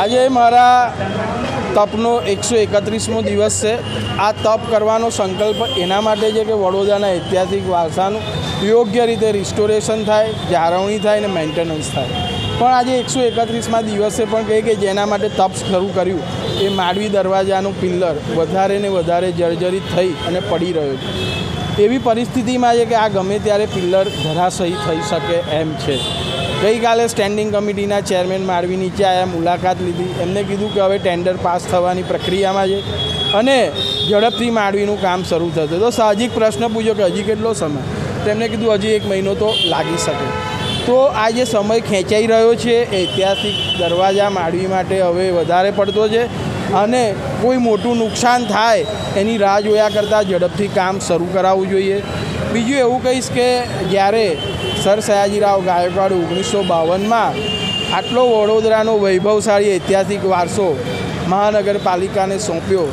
આજે મારા તપનો એકસો એકત્રીસમો દિવસ છે. આ તપ કરવાનો સંકલ્પ એના માટે છે કે વડોદરાના ઐતિહાસિક વારસાનું યોગ્ય રીતે રિસ્ટોરેશન થાય, જાળવણી થાય અને મેન્ટેનન્સ થાય. પણ આજે એકસો એકત્રીસમાં દિવસે પણ કહે કે જેના માટે તપ શરૂ કર્યું, એ માંડવી દરવાજાનું પિલ્લર વધારે ને વધારે જર્જરિત થઈ અને પડી રહ્યો છે. એવી પરિસ્થિતિમાં છે કે આ ગમે ત્યારે પિલ્લર ધરાશયી થઈ શકે એમ છે. ગઈકાલે સ્ટેન્ડિંગ કમિટીના ચેરમેન માળવી નીચે આવ્યા મુલાકાત લીધી. એમને કીધું કે હવે ટેન્ડર પાસ થવાની પ્રક્રિયામાં છે અને ઝડપથી માળવીનું કામ શરૂ થશે. તો સાહજિક પ્રશ્ન પૂછ્યો કે હજી કેટલો સમય? તેમણે કીધું, હજી એક મહિનો તો લાગી શકે. તો આ જે સમય ખેંચાઈ રહ્યો છે ઐતિહાસિક દરવાજા માળવી માટે હવે વધારે પડતો છે. અને કોઈ મોટું નુકસાન થાય, એની રાહ જોયા કરતાં ઝડપથી કામ શરૂ કરાવવું જોઈએ. બીજું એવું કહીશ કે જ્યારે સર સયાજીરાવ ગાયકવાડ ઓગણીસો બાવનમાં આટલો વડોદરાનો વૈભવશાળી ઐતિહાસિક વારસો મહાનગરપાલિકાને સોંપ્યો,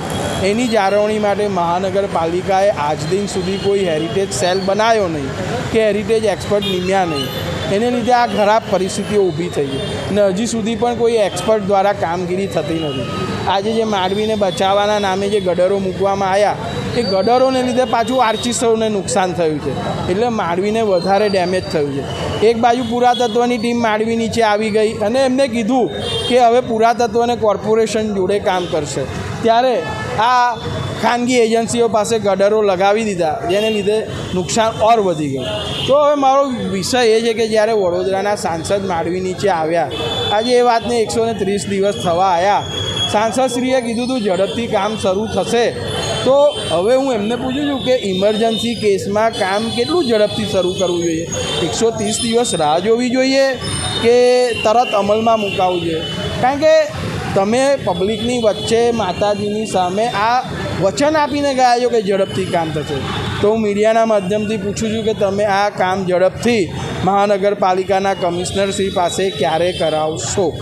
એની જાળવણી માટે મહાનગરપાલિકાએ આજ દિન સુધી કોઈ હેરિટેજ સેલ બનાવ્યો નહીં, કે હેરિટેજ એક્સપર્ટ નિમ્યા નહીં. એને લીધે આ ખરાબ પરિસ્થિતિઓ ઊભી થઈ છે. ને હજી સુધી પણ કોઈ એક્સપર્ટ દ્વારા કામગીરી થતી નથી. આજે જે માંડવીને બચાવવાના નામે જે ગડરો મૂકવામાં આવ્યા, એ ગડરોને લીધે પાછું આર્ચિસોને નુકસાન થયું છે. એટલે માંડવીને વધારે ડેમેજ થયું છે. એક બાજુ પુરાતત્વની ટીમ માંડવી નીચે આવી ગઈ અને એમને કીધું કે હવે પુરાતત્વને કોર્પોરેશન જોડે કામ કરશે. ત્યારે આ ખાનગી એજન્સીઓ પાસે ગડરો લગાવી દીધા, જેને લીધે નુકસાન ઓર વધી ગયું. તો હવે મારો વિષય એ છે કે જ્યારે વડોદરાના સાંસદ માંડવી નીચે આવ્યા, આજે એ વાતને એકસો ને ત્રીસ દિવસ થવા આવ્યા સાંસદશ્રીએ કીધું હતું ઝડપથી કામ શરૂ થશે. તો હવે હું એમને પૂછું છું કે ઇમરજન્સી કેસમાં કામ કેટલું ઝડપથી શરૂ કરવું જોઈએ? એકસો ત્રીસ દિવસ રાહ જોવી જોઈએ કે તરત અમલમાં મુકાવવું જોઈએ? કારણ કે તમે પબ્લિકની વચ્ચે માતાજીની સામે આ વચન આપીને ગયા છો કે ઝડપથી કામ થશે? તો હું મીડિયાના માધ્યમથી પૂછું છું કે તમે આ કામ ઝડપથી મહાનગરપાલિકાના કમિશનરશ્રી પાસે ક્યારે કરાવશો?